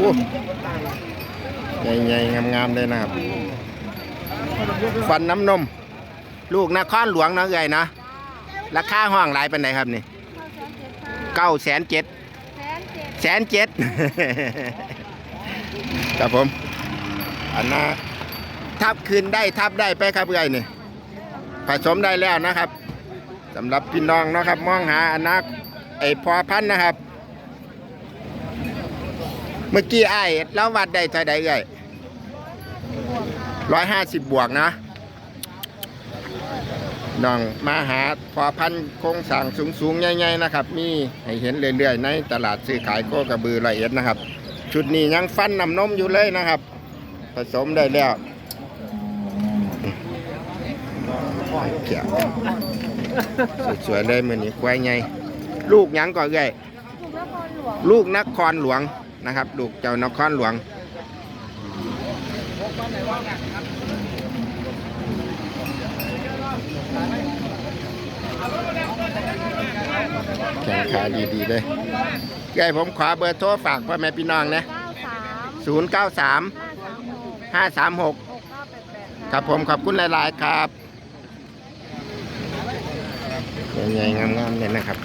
โอ้ใหญ่ๆงามๆเลยนะครับ ฟันน้ำนม ลูกนครหลวงเนาะเอ่ยเนาะราคาห้องหลายเป็นไดครับนี่เก้าแสนเจ็ดแสนเจ็ดแสนเจ็ดครับผม อันน่ะทับคืนได้ทับได้ไปครับเอ่ยนี่ผสมได้แล้วนะครับสำหรับพี่น้องเนาะครับมองหาอนาคไอ้พอพันธุ์นะครับ เมื่อกี้ไอ้แล้ววัดได้เท่าใดเอ่ยร้อยห้าสิบบวกนะน้องมาหาพอพันโครงสร้างสูงๆใหญ่ๆนะครับ มีให้เห็นเรื่อยๆ ในตลาดซื้อขายโคกระบือละเอียดนะครับ ชุดนี้ยังฟันน้ำนมอยู่เลยนะครับ ผสมได้แล้วเขียวสวยๆเลยมือนี้ควายใหญ่ลูกยังก่อนเอ้ยถูกนครหลวงลูกนครหลวง นะครับลูกเจ้านครหลวงแข่งขาดีๆเลยไอ้ผมขอเบอร์โทรฝากพ่อแม่พี่น้องนะเก้าสาม093ห้าสามหก536หกเก้าแปดแปดครับผมขอบคุณหลาย ๆ ครับใหญ่ๆงามๆเนี่ยนะครับ